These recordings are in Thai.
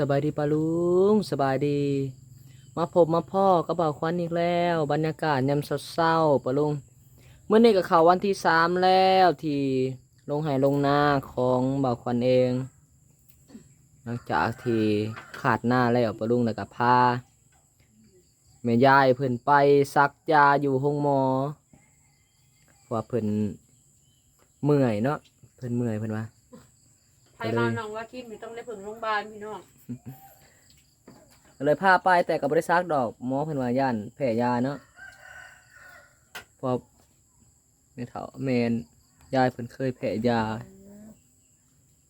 สบายดีปะลุงสบายดี มาพบมาพ่อกับบ่าวควันอีกแล้ว บรรยากาศยามเศร้าๆปะลุงเมื่อนี้ก็เข้าวันที่สามแล้วที่ลงไหลงหน้าของบ่าวควันเอง หลังจากที่ขาดหน้าแล้วปะลุงแล้วก็พาแม่ยายเพิ่นไปซักยาอยู่ห้องหมอเพราะว่าเพิ่นเมื่อยเนาะเพิ่นเมื่อยเพิ่นว่าไทยมาน้องว่าคิดไม่ต้องได้ผึ่งโรงพยาบาลพี่น้อง เลยพาไปแต่กับบริษัทดอกหมอเพิ่นว่าย่านแพ้ยาเนาะเพอแม่เฒ่าแม่นยายเพิ่นเคยแพ้ยา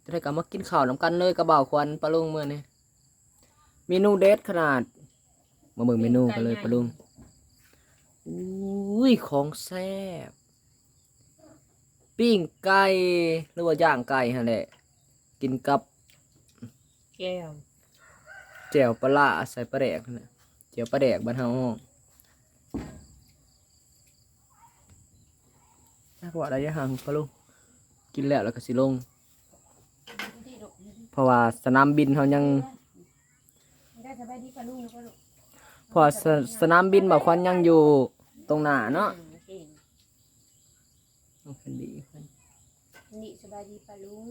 จะได้กลับมากินข้าวนำกันเลยกระเบาวควันปลาลุงมื้อนี้เมนูเด็ดขนาด มาเบิ่งเมนูกันเลยปลาลุงอุ้ยของแซ่บปิ้งไก่หรือว่าย่างไก่หั่นแหละกินกับแก้ว แจ่วปลาร้าใส่ปลาแดกนั่นแหละแจ่วปลาแดกบ้านเฮาห้องน่ากว่าระยะห่างปะลุงกินแล้วแล้วก็สิลง เพราะว่าสนามบินเขายังได้สบายดีกับลูกก็ลูกเพราะว่าสสนามบินบ่าวควันยังอยู่ตรงหน้าเนาะเก่งน้องแคนดี้เพิ่นนี่สบายดีปะลุง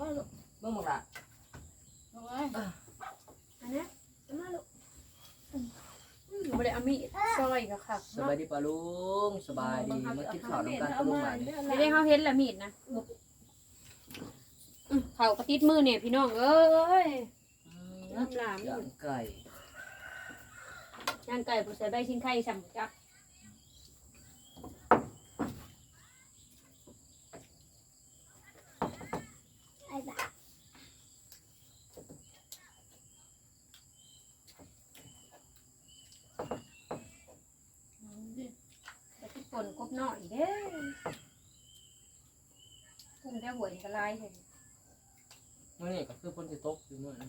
บินลูกว่าลูกเบิ่งหมดละลูกว่าอันนี้มาลูกไม่ได้เอามีดซอยกับค่ะสบายดีปะลุงสบายดีมากินข้าวนำกันปะลุงบ้านนี้ไม่ได้เขาเห็นละมีดนะเขากระติดมือเนี่ยพี่น้องเอ้ยน้ำลามย่างไก่ย่างไก่ผู้ใส่ใบชิ้นไข่สั่งจัก นกบหน่อยเด้พุ่งแต่หัวนี่ก็ลายเห็นมื้อนี้ก็คือฝนสิตกอยู่มื้อนี้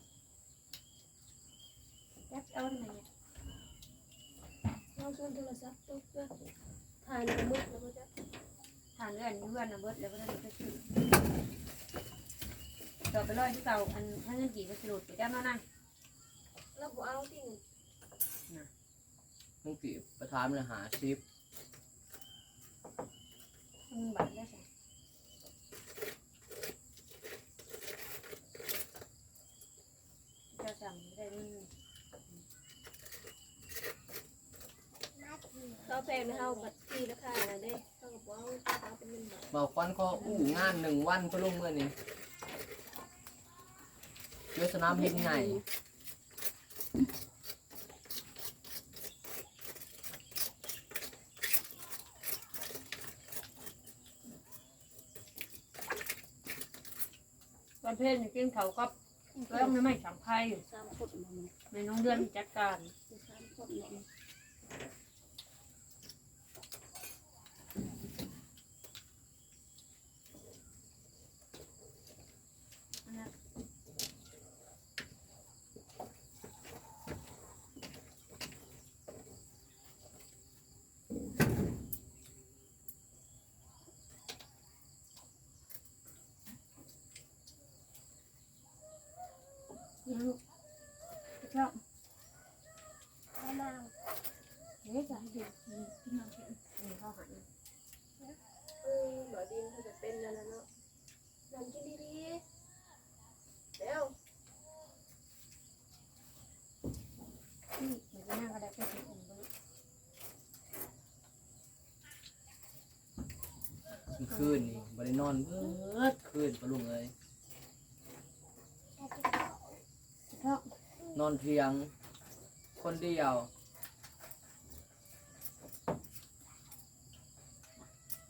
ยักเอาทำไมเนี่ยเราชวนโทรศัพท์ตกด้วยถ่ายในมืดแล้วก็จะทานเลื่อนเลื่อนนะเบิดแล้วก็ได้ไปซื้อต่อไปร้อยที่เก่าอันถ้าเงินกี่ก็สรุปไปได้มานั่งเราบอกเอาที่มึงสิประธานเลยหาชิป มึงบัตรได้ใช่จะสั่งได้มึงเราแพงนะเฮาบัตรที่ราคาอะไรได้เขาก็บอกเอาเอาเป็นเงินบาทบ่าควันก็อู้งานหนึ่งวันปะลุงมื้อนี้เยสนามบินใหญ่ ประเภทนี้กินเขาก็เรื่องไม่สังไพ่สามคนมันในน้องเดือนจัดการ สามคนมัน นี่ลูกชอบเอามาเฮ้ยจะให้ดูพี่น้องเห็นนี่เขาหันเออหมอดินเขาจะเป็นแล้วนะเนาะนั่งกินดีๆเร็วนี่มันจะนั่งก็ได้ไปถึงองค์บริคืนนี่บ่ได้นอนเบิดคืนปะลุงเอ้ย ชอบ นอนเพียง คนเดียว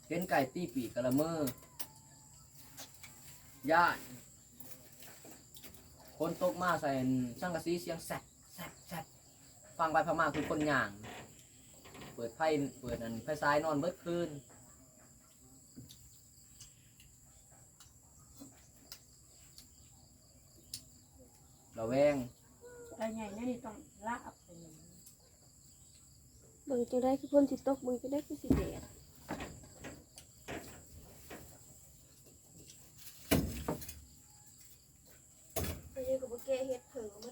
เห็นไก่ตีปีกกะละเมอย่านคนตกมาใส่ช่างกระสีเสียงแซดแซดแซดฟังไปพม่าคือคนย่าง เปิดไพ่เปิดอันไพ่ซ้ายนอนเบิดคืน เราแวงอะไรหญ่เนี่นี่ต้องลาอับเบิ่งจะได้คือพ่นสิตกเบิ่งจะได้คือสิแดดไปเจอกับบ่แกเฮ็ดเผลอมา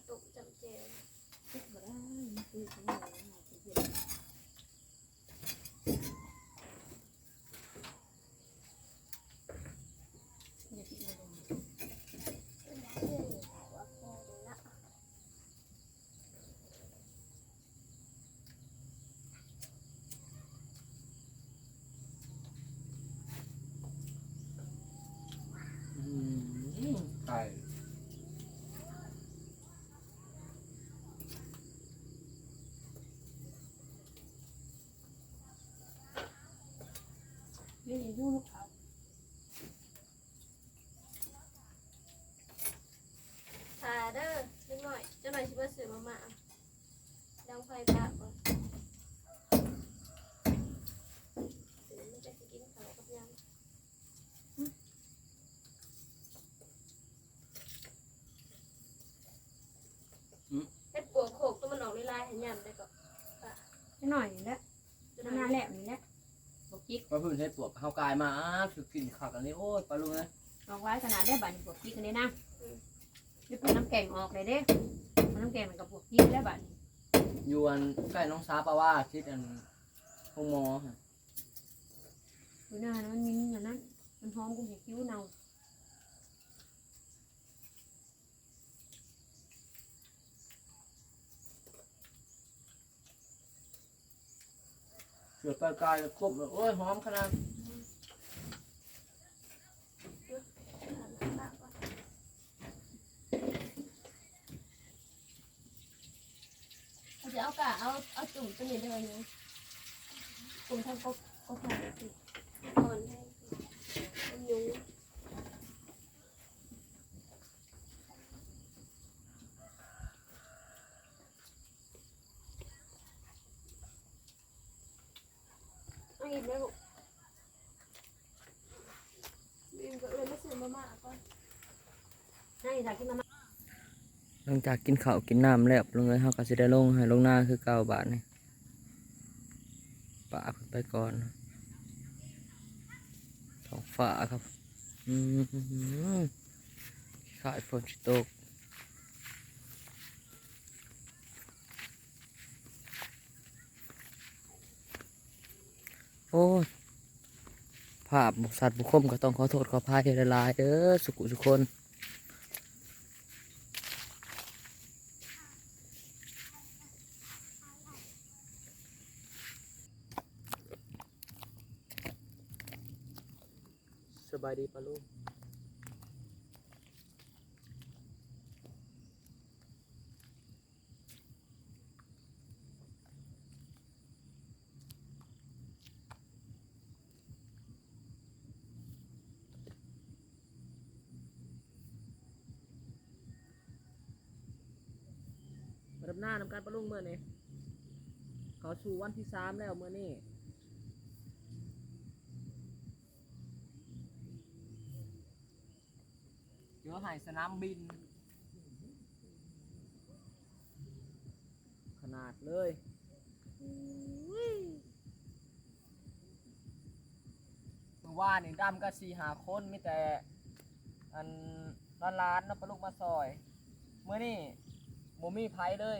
นอยู่ลูกเขาทาเด้อนิดหน่อยเจ้าหน่อยชิบะซื้อมามาดังไฟปะก่อนเดี๋ยวมันจะสิกินข้าวกับยังเฮ็ดปวกโขกตัวมันออกลายๆเห็นยำได้ก็จะหน่อยนี่แหละจะหน้าแหลมนี่แหละบอก จิกมาพื้นให้ปวกเฮากายมาอ้าสุดกลิ่นขักอันนี้โอ้ยปลาลุงนะลองไว้ขนาดได้บัดนี้บอกจิกกันได้นะนี่เปิดน้ำแกงออกเลยเด้เอาน้ำแกงมันกับบอกจิกแล้วบัดนี้อยวนใกล้น้องสาปาว่าคิดอันห้องหมอฮะดูหน้านะมันมิ้นอย่างนั้นมันหอมกูอยากคิ้วเนา เสือปลากายครบเลยโอ้ยหอมขนาดเอาจะเอากะเอาเอาจุ่มตัวนี้เลยนะจุ่มทั้งก็ก็ผ่านก่อนให้นยุง หมลูกบีมก็เลยมาซื้อมาม่าก่อนให้ถ้ากินมาม่าหลังจากกินข้าวกินน้ำแล้วลงเลยเฮาก็สิได้ลงให้ลงหน้าคือเก่าบาทนี่ป่าเพิ่นไปก่อนท้องฟ้าครับ อืมขายฝนตก โอ้ยภาพบุกสัตว์บุคคมก็ต้องขอโทษขออภัยหลายเออสุขุสุคนสบายดีปะลูก ดับหน้านำการประลุงเมื่อนี้เขาสู่วันที่สามแล้วเมื่อนี้เจอหายสนามบิน ขนาดเลยเมื่อวานนี่ดำก็สี่หาคนมีแต่ อันร้านร้านๆนาะปลาลูกมาซอย เมื่อนี่ โมมีไผเลย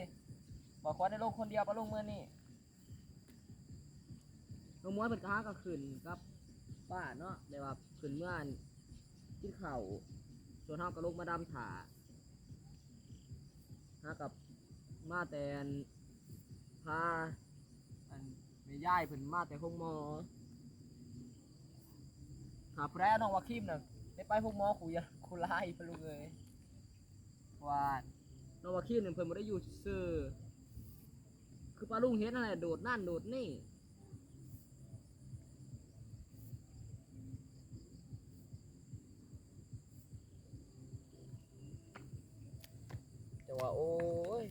บอกว่าได้ลงคนเดียวปลาลูกเมื่อนี่ลงม้วนเป็นกระหาก็ขึ้นกับป้าเนาะเดี๋ยวว่าขึ้นเมื่ออันกินข้าวส่วนเฮาก็ลงมาดำถาฮากับมาแต่อันพาอันแม่ย่ายเพิ่นมาแต่ห้องหมอหาแพร่น้องวาคิมน่ะได้ไปห้องหมอคุยคุไล่เพิ่นลูกเอ้ยว่า นว่าคิมนี่เพิ่นบ่ได้อยู่ซื่อคือปลาลุงเฮ็ดนั่นแหละโดดนั่นโดดนี่แต่ว่าโอ้ย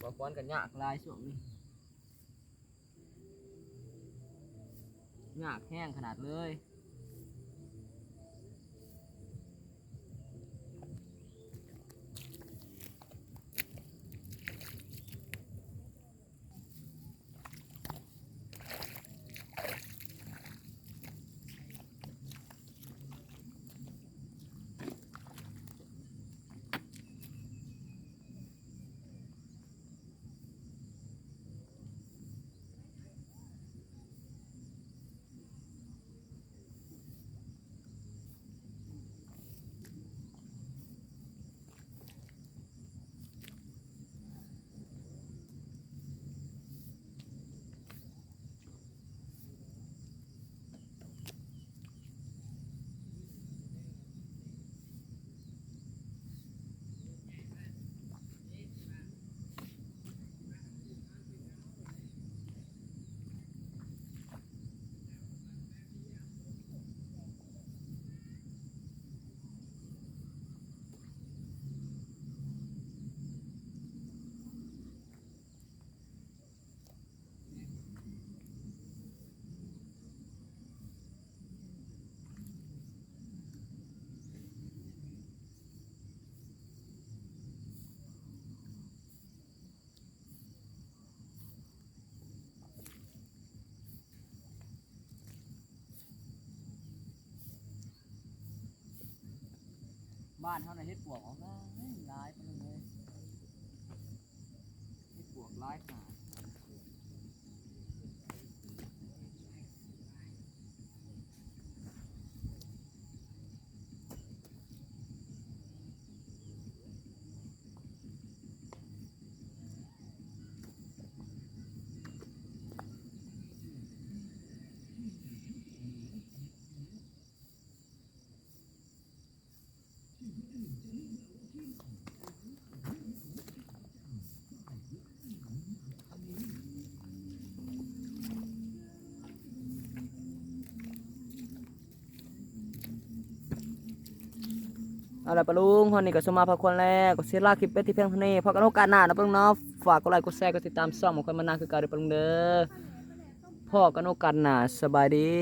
บ่ควรกันยากหลายช่วงนี้ยากแห้งขนาดเลย บ้านเฮาในเฮ็ดปวกออกมาหลายปานนั้นเลยเฮ็ดปวกหลายขนาด เอาละปะลุงวันนี้ก็สมมาพักคนแล้วก็เสียลาคลิปไปที่เพียงเท่านี้พอกันโอกาสหน้านะปะลุงเนาะฝากกดไลค์กดแชร์กดติดตามซ่อมของคนมานานคือการเดือปะลุงเด้อพอกันโอกาสหน้าสบายดี